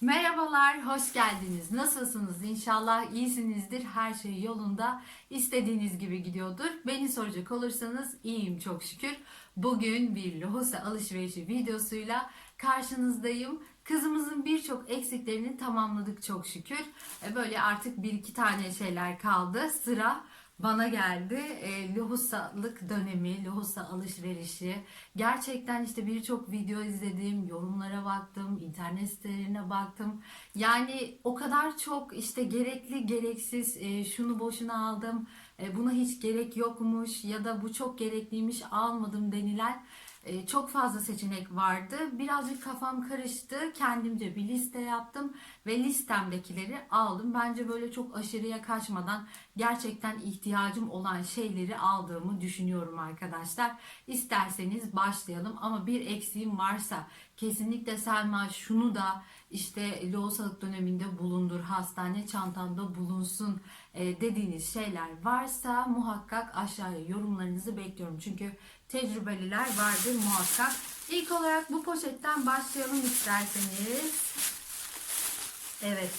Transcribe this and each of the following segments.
Merhabalar, hoş geldiniz. Nasılsınız? İnşallah iyisinizdir. Her şey yolunda. istediğiniz gibi gidiyordur. Beni soracak olursanız iyiyim çok şükür. Bugün bir lohusa alışverişi videosuyla karşınızdayım. Kızımızın birçok eksiklerini tamamladık çok şükür. E, Böyle artık bir iki tane şeyler kaldı. Sıra bana geldi. E, lohusalık dönemi, lohusa alışverişi. Gerçekten işte birçok video izledim, yorumlara baktım, internet sitelerine baktım. Yani o kadar çok işte gerekli, gereksiz, e, şunu boşuna aldım, e, buna hiç gerek yokmuş ya da bu çok gerekliymiş almadım denilen e, çok fazla seçenek vardı. Birazcık kafam karıştı. Kendimce bir liste yaptım ve listemdekileri aldım. Bence böyle çok aşırıya kaçmadan gerçekten ihtiyacım olan şeyleri aldığımı düşünüyorum arkadaşlar. İsterseniz başlayalım ama bir eksiğim varsa kesinlikle Selma şunu da işte lohusalık döneminde bulundur, hastane çantanda bulunsun e, dediğiniz şeyler varsa muhakkak aşağıya yorumlarınızı bekliyorum. Çünkü tecrübeliler vardır muhakkak. İlk olarak bu poşetten başlayalım isterseniz. Evet.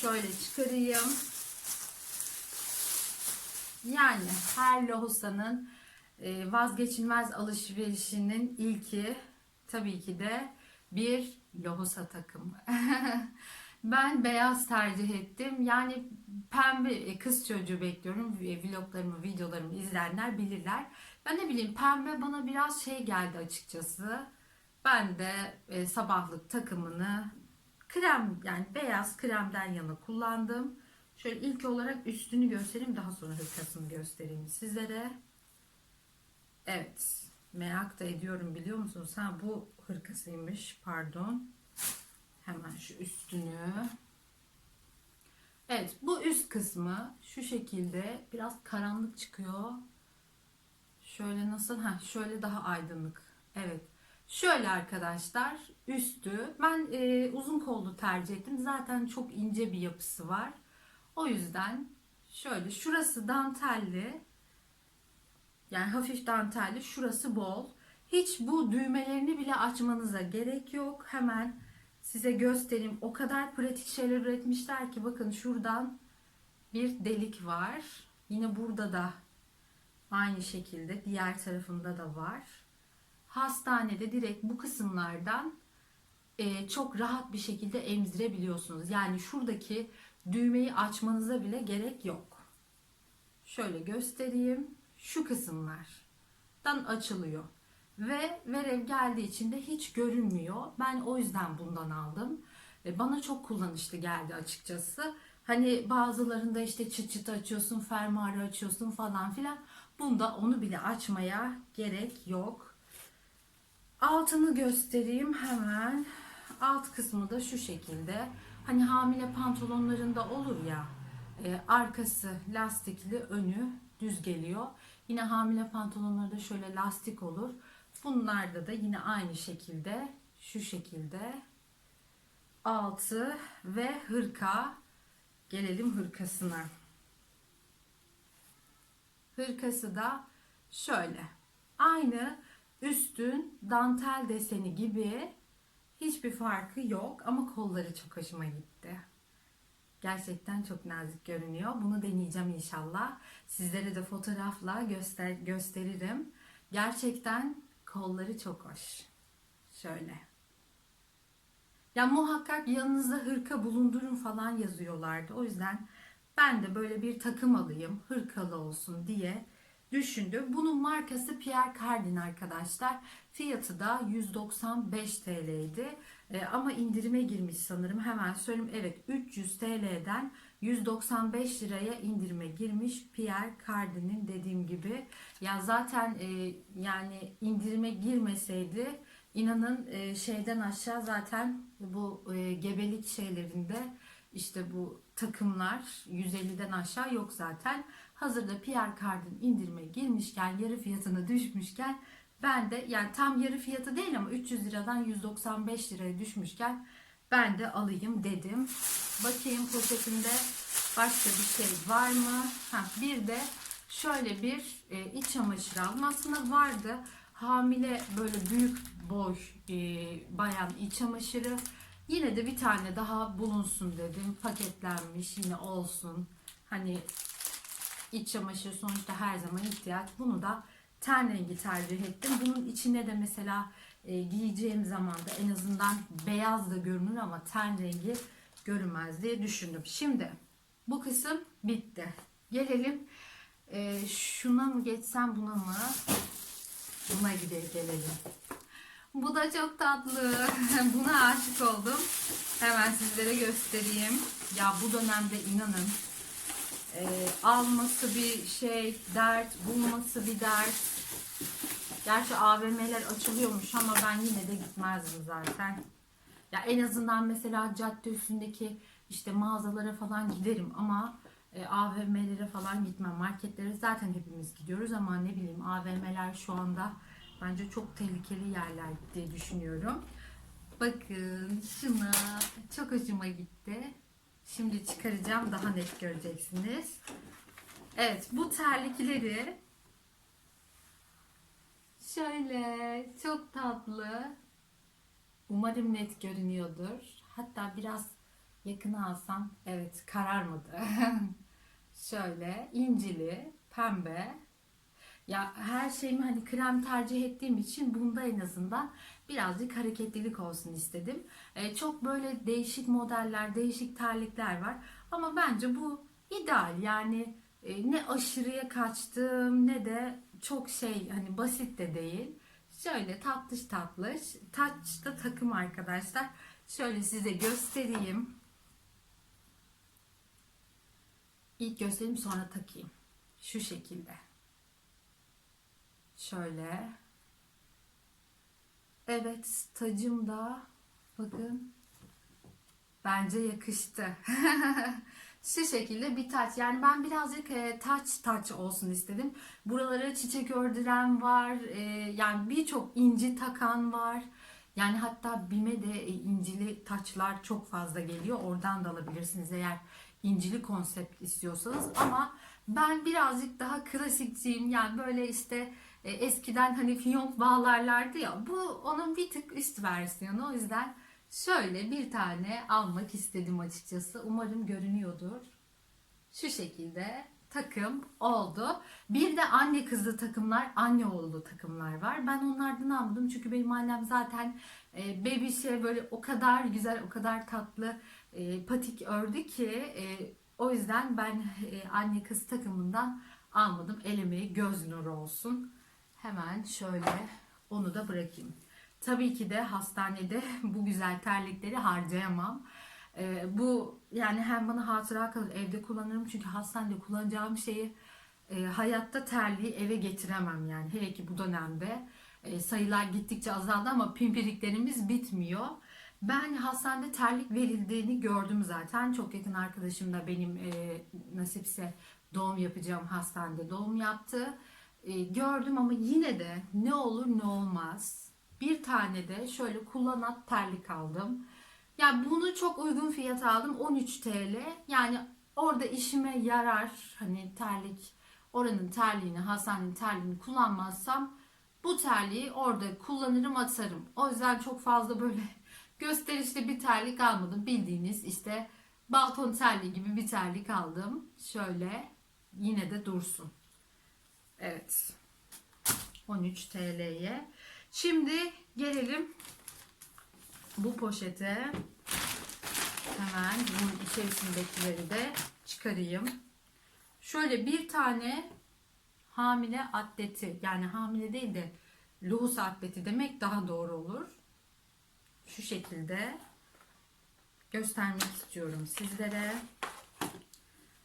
Şöyle çıkarayım. Yani her lohusanın e, vazgeçilmez alışverişinin ilki tabii ki de bir lohusa takımı. ben beyaz tercih ettim. Yani pembe e, kız çocuğu bekliyorum. E, Vloglarımı, videolarımı izleyenler bilirler. Ben ne bileyim pembe bana biraz şey geldi açıkçası. Ben de e, sabahlık takımını krem yani beyaz kremden yana kullandım. Şöyle ilk olarak üstünü göstereyim daha sonra hırkasını göstereyim sizlere. Evet merak da ediyorum biliyor musunuz? Ha bu hırkasıymış pardon. Hemen şu üstünü. Evet bu üst kısmı şu şekilde biraz karanlık çıkıyor. Şöyle nasıl? Ha şöyle daha aydınlık. Evet. Şöyle arkadaşlar üstü ben e, uzun kollu tercih ettim. Zaten çok ince bir yapısı var. O yüzden şöyle şurası dantelli. Yani hafif dantelli. Şurası bol. Hiç bu düğmelerini bile açmanıza gerek yok. Hemen size göstereyim. O kadar pratik şeyler üretmişler ki bakın şuradan bir delik var. Yine burada da aynı şekilde diğer tarafında da var. Hastanede direkt bu kısımlardan e, çok rahat bir şekilde emzirebiliyorsunuz. Yani şuradaki düğmeyi açmanıza bile gerek yok. Şöyle göstereyim. Şu kısımlardan açılıyor. Ve verev geldiği için de hiç görünmüyor. Ben o yüzden bundan aldım. Ve bana çok kullanışlı geldi açıkçası. Hani bazılarında işte çıt çıt açıyorsun, fermuarı açıyorsun falan filan. Bunda onu bile açmaya gerek yok. Altını göstereyim hemen. Alt kısmı da şu şekilde. Hani hamile pantolonlarında olur ya. e, arkası lastikli, önü düz geliyor. Yine hamile pantolonlarda şöyle lastik olur. Bunlarda da yine aynı şekilde şu şekilde altı ve hırka. Gelelim hırkasına. Hırkası da şöyle. Aynı üstün dantel deseni gibi hiçbir farkı yok ama kolları çok hoşuma gitti. Gerçekten çok nazik görünüyor. Bunu deneyeceğim inşallah. Sizlere de fotoğrafla göster gösteririm. Gerçekten kolları çok hoş. Şöyle. Ya muhakkak yanınızda hırka bulundurun falan yazıyorlardı. O yüzden ben de böyle bir takım alayım, hırkalı olsun diye düşündüm. Bunun markası Pierre Cardin arkadaşlar. Fiyatı da 195 TL'ydi. E, ama indirime girmiş sanırım. Hemen söyleyeyim. Evet 300 TL'den 195 liraya indirime girmiş Pierre Cardin'in dediğim gibi. Ya zaten e, yani indirime girmeseydi inanın e, şeyden aşağı zaten bu e, gebelik şeylerinde işte bu takımlar 150'den aşağı yok zaten. Hazırda Pierre Cardin indirime girmişken yarı fiyatına düşmüşken ben de yani tam yarı fiyatı değil ama 300 liradan 195 liraya düşmüşken ben de alayım dedim. Bakayım poşetimde başka bir şey var mı? Ha, bir de şöyle bir e, iç çamaşırı aldım. Aslında vardı hamile böyle büyük boy e, bayan iç çamaşırı Yine de bir tane daha bulunsun dedim. Paketlenmiş yine olsun. Hani iç çamaşır sonuçta her zaman ihtiyaç. Bunu da ten rengi tercih ettim. Bunun içine de mesela e, giyeceğim zaman da en azından beyaz da görünür ama ten rengi görünmez diye düşündüm. Şimdi bu kısım bitti. Gelelim e, şuna mı geçsem buna mı? Buna gidelim gelelim. Bu da çok tatlı. Buna aşık oldum. Hemen sizlere göstereyim. Ya bu dönemde inanın e, alması bir şey dert, bulması bir dert. Gerçi AVM'ler açılıyormuş ama ben yine de gitmezdim zaten. Ya en azından mesela cadde üstündeki işte mağazalara falan giderim ama e, AVM'lere falan gitmem. Marketlere zaten hepimiz gidiyoruz ama ne bileyim AVM'ler şu anda bence çok tehlikeli yerler diye düşünüyorum. Bakın şuna çok hoşuma gitti. Şimdi çıkaracağım daha net göreceksiniz. Evet bu terlikleri şöyle çok tatlı. Umarım net görünüyordur. Hatta biraz yakına alsam evet kararmadı. şöyle incili, pembe. Ya her şeyimi hani krem tercih ettiğim için bunda en azından birazcık hareketlilik olsun istedim. Ee, çok böyle değişik modeller, değişik terlikler var. Ama bence bu ideal. Yani e, ne aşırıya kaçtım ne de çok şey hani basit de değil. Şöyle tatlış tatlış. Taçta takım arkadaşlar. Şöyle size göstereyim. İlk göstereyim sonra takayım. Şu şekilde. Şöyle. Evet tacım da bakın bence yakıştı. Şu şekilde bir taç. Yani ben birazcık e, taç taç olsun istedim. Buralara çiçek ördüren var. E, yani birçok inci takan var. Yani hatta BİM'e de e, incili taçlar çok fazla geliyor. Oradan da alabilirsiniz eğer incili konsept istiyorsanız. Ama ben birazcık daha klasikçiyim. Yani böyle işte e, eskiden hani fiyonk bağlarlardı ya. Bu onun bir tık üst versiyonu. O yüzden şöyle bir tane almak istedim açıkçası. Umarım görünüyordur. Şu şekilde takım oldu. Bir de anne kızlı takımlar, anne oğullu takımlar var. Ben onlardan almadım çünkü benim annem zaten e, bebişe böyle o kadar güzel, o kadar tatlı e, patik ördü ki e, o yüzden ben e, anne kız takımından almadım. El göz nuru olsun. Hemen şöyle onu da bırakayım. Tabii ki de hastanede bu güzel terlikleri harcayamam. Ee, bu yani hem bana hatıra kalır evde kullanırım çünkü hastanede kullanacağım şeyi e, hayatta terliği eve getiremem yani hele ki bu dönemde e, sayılar gittikçe azaldı ama pimpiriklerimiz bitmiyor. Ben hastanede terlik verildiğini gördüm zaten. Çok yakın arkadaşım da benim e, nasipse doğum yapacağım hastanede doğum yaptı. E, gördüm ama yine de ne olur ne olmaz. Bir tane de şöyle kullanat terlik aldım. Yani bunu çok uygun fiyata aldım. 13 TL. Yani orada işime yarar. Hani terlik, oranın terliğini, hastanenin terliğini kullanmazsam bu terliği orada kullanırım atarım. O yüzden çok fazla böyle gösterişli bir terlik almadım. Bildiğiniz işte balkon terliği gibi bir terlik aldım. Şöyle yine de dursun. Evet. 13 TL'ye. Şimdi gelelim bu poşete. Hemen bunun içerisindekileri de çıkarayım. Şöyle bir tane hamile atleti yani hamile değil de loğus atleti demek daha doğru olur. Şu şekilde göstermek istiyorum sizlere.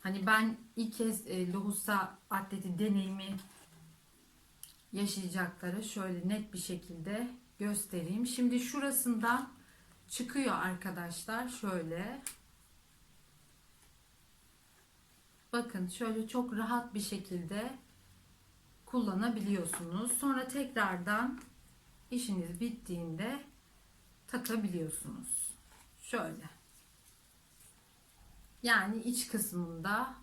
Hani ben ilk kez e, lohusa atleti deneyimi yaşayacakları şöyle net bir şekilde göstereyim. Şimdi şurasından çıkıyor arkadaşlar şöyle. Bakın şöyle çok rahat bir şekilde kullanabiliyorsunuz. Sonra tekrardan işiniz bittiğinde takabiliyorsunuz. Şöyle. Yani iç kısmında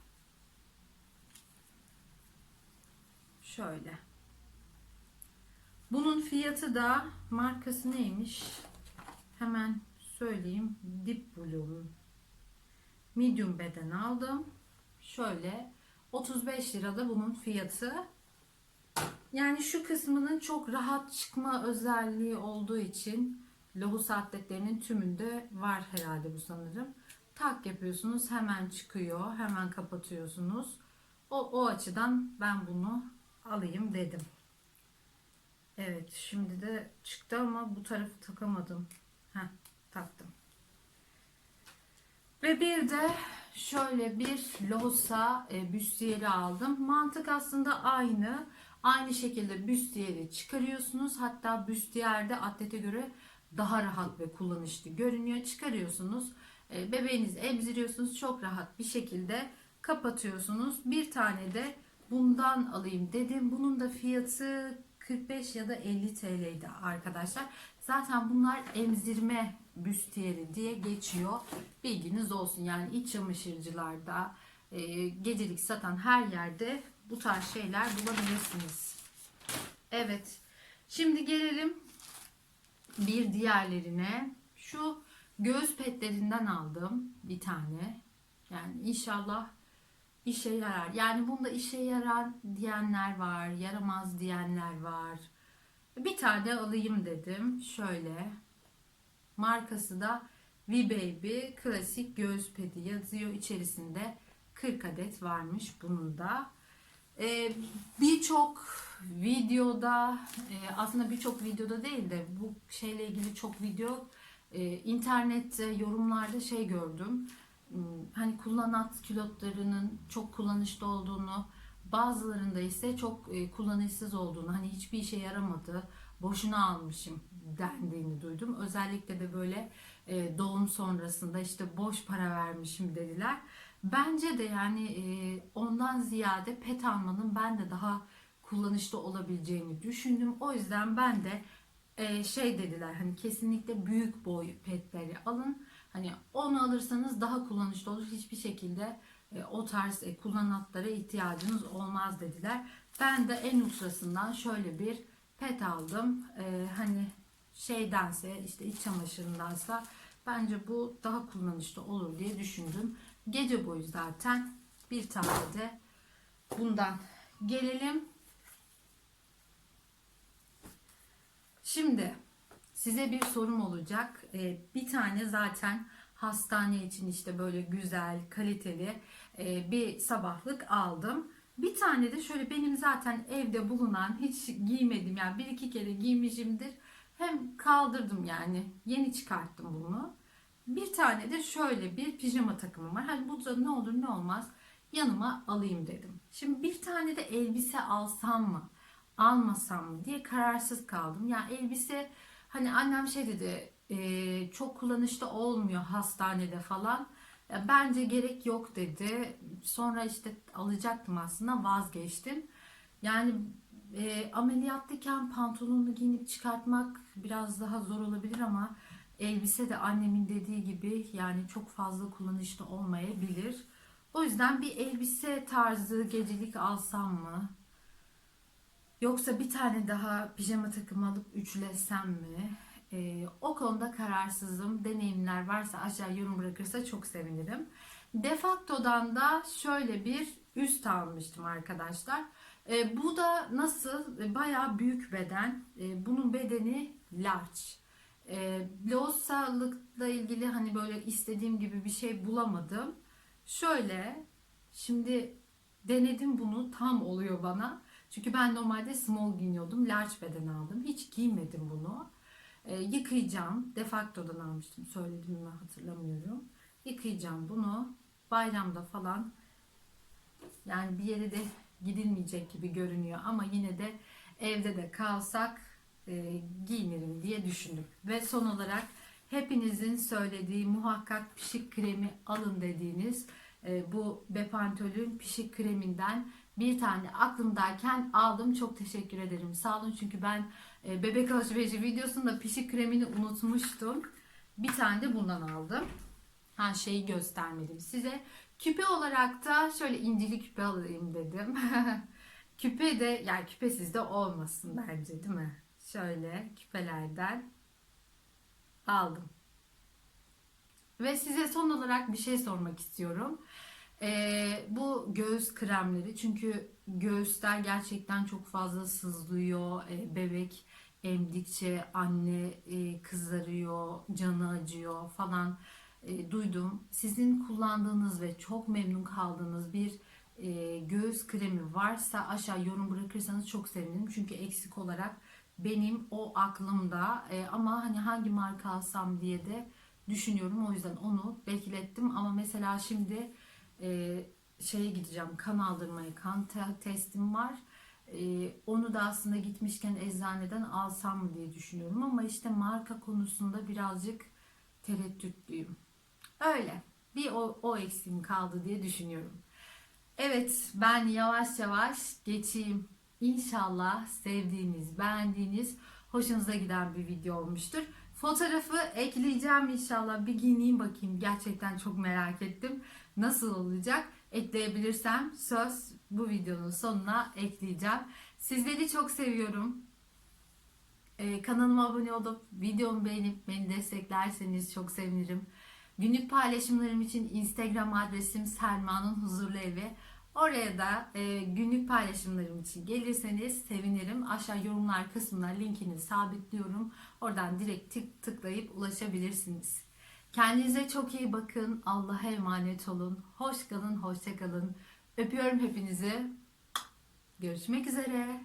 şöyle. Bunun fiyatı da markası neymiş? Hemen söyleyeyim. Deep Blue medium beden aldım. Şöyle 35 lirada bunun fiyatı. Yani şu kısmının çok rahat çıkma özelliği olduğu için lohus atletlerinin tümünde var herhalde bu sanırım. Tak yapıyorsunuz hemen çıkıyor hemen kapatıyorsunuz. O, o açıdan ben bunu alayım dedim. Evet şimdi de çıktı ama bu tarafı takamadım. Heh, taktım. Ve bir de şöyle bir lohusa e, büstiyeri aldım. Mantık aslında aynı. Aynı şekilde büstiyeri çıkarıyorsunuz. Hatta büstiyerde atlete göre daha rahat ve kullanışlı görünüyor. Çıkarıyorsunuz. E, bebeğinizi emziriyorsunuz. Çok rahat bir şekilde kapatıyorsunuz. Bir tane de bundan alayım dedim. Bunun da fiyatı 45 ya da 50 TL'ydi arkadaşlar. Zaten bunlar emzirme büstiyeri diye geçiyor. Bilginiz olsun. Yani iç çamaşırcılarda, e, gecelik satan her yerde bu tarz şeyler bulabilirsiniz. Evet. Şimdi gelelim bir diğerlerine. Şu göğüs petlerinden aldım bir tane. Yani inşallah işe yarar. Yani bunda işe yarar diyenler var, yaramaz diyenler var. Bir tane alayım dedim. Şöyle. Markası da V-Baby klasik göğüs pedi yazıyor. İçerisinde 40 adet varmış bunun da. Ee, birçok videoda e, aslında birçok videoda değil de bu şeyle ilgili çok video e, internette yorumlarda şey gördüm. Hmm, Hani kullanat külotlarının çok kullanışlı olduğunu, bazılarında ise çok e, kullanışsız olduğunu, hani hiçbir işe yaramadı, boşuna almışım dendiğini duydum. Özellikle de böyle e, doğum sonrasında işte boş para vermişim dediler. Bence de yani ondan ziyade pet almanın ben de daha kullanışlı olabileceğini düşündüm. O yüzden ben de şey dediler hani kesinlikle büyük boy petleri alın. Hani onu alırsanız daha kullanışlı olur. Hiçbir şekilde e, o tarz e, kullanatlara ihtiyacınız olmaz dediler. Ben de en ultrasından şöyle bir pet aldım. E, hani şeydense işte iç çamaşırındansa bence bu daha kullanışlı olur diye düşündüm. Gece boyu zaten bir tane de bundan gelelim. Şimdi size bir sorum olacak. Ee, bir tane zaten hastane için işte böyle güzel, kaliteli e, bir sabahlık aldım. Bir tane de şöyle benim zaten evde bulunan hiç giymedim yani bir iki kere giymişimdir. Hem kaldırdım yani yeni çıkarttım bunu. Bir tane de şöyle bir pijama takımım var. Hani bu da ne olur ne olmaz yanıma alayım dedim. Şimdi bir tane de elbise alsam mı almasam mı diye kararsız kaldım. Yani elbise hani annem şey dedi e, çok kullanışlı olmuyor hastanede falan. Ya bence gerek yok dedi. Sonra işte alacaktım aslında vazgeçtim. Yani e, ameliyatlıyken pantolonunu giyinip çıkartmak biraz daha zor olabilir ama elbise de annemin dediği gibi yani çok fazla kullanışlı olmayabilir. O yüzden bir elbise tarzı gecelik alsam mı? Yoksa bir tane daha pijama takımı alıp üçlesem mi? Ee, o konuda kararsızım. Deneyimler varsa aşağı yorum bırakırsa çok sevinirim. Defacto'dan da şöyle bir üst almıştım arkadaşlar. Ee, bu da nasıl? Ee, Bayağı büyük beden. Ee, bunun bedeni large. Ee, Loğusalıkla ilgili hani böyle istediğim gibi bir şey bulamadım. Şöyle şimdi denedim bunu tam oluyor bana. Çünkü ben normalde small giyiniyordum. Large beden aldım. Hiç giymedim bunu. Ee, yıkayacağım. Defacto'dan almıştım. Söyledim mi hatırlamıyorum. Yıkayacağım bunu. Bayramda falan yani bir yere de gidilmeyecek gibi görünüyor ama yine de evde de kalsak e, giyinirim diye düşündüm. Ve son olarak hepinizin söylediği muhakkak pişik kremi alın dediğiniz e, bu Bepantol'ün pişik kreminden bir tane aklımdayken aldım. Çok teşekkür ederim. Sağ olun çünkü ben e, bebek alışverişi videosunda pişik kremini unutmuştum. Bir tane de bundan aldım. Ha şeyi göstermedim size. Küpe olarak da şöyle incili küpe alayım dedim. küpe de yani küpe sizde olmasın bence değil mi? Şöyle küpelerden aldım. Ve size son olarak bir şey sormak istiyorum. Ee, bu göğüs kremleri çünkü göğüsler gerçekten çok fazla sızlıyor. Ee, bebek emdikçe anne e, kızarıyor, canı acıyor falan e, duydum. Sizin kullandığınız ve çok memnun kaldığınız bir e, göğüs kremi varsa aşağı yorum bırakırsanız çok sevinirim. Çünkü eksik olarak benim o aklımda e, ama hani hangi marka alsam diye de düşünüyorum. O yüzden onu beklettim ama mesela şimdi e, şeye gideceğim kan aldırmaya kan te- testim var. E, onu da aslında gitmişken eczaneden alsam mı diye düşünüyorum ama işte marka konusunda birazcık tereddütlüyüm. Öyle. Bir o, o eksiğim kaldı diye düşünüyorum. Evet ben yavaş yavaş geçeyim. İnşallah sevdiğiniz, beğendiğiniz, hoşunuza giden bir video olmuştur. Fotoğrafı ekleyeceğim inşallah. Bir giyineyim bakayım. Gerçekten çok merak ettim. Nasıl olacak? Ekleyebilirsem söz bu videonun sonuna ekleyeceğim. Sizleri çok seviyorum. Ee, kanalıma abone olup videomu beğenip beni desteklerseniz çok sevinirim. Günlük paylaşımlarım için Instagram adresim Selma'nın Huzurlu Evi. Oraya da e, günlük paylaşımlarım için gelirseniz sevinirim. Aşağı yorumlar kısmına linkini sabitliyorum. Oradan direkt tık tıklayıp ulaşabilirsiniz. Kendinize çok iyi bakın. Allah'a emanet olun. Hoş kalın, hoşça kalın. Öpüyorum hepinizi. Görüşmek üzere.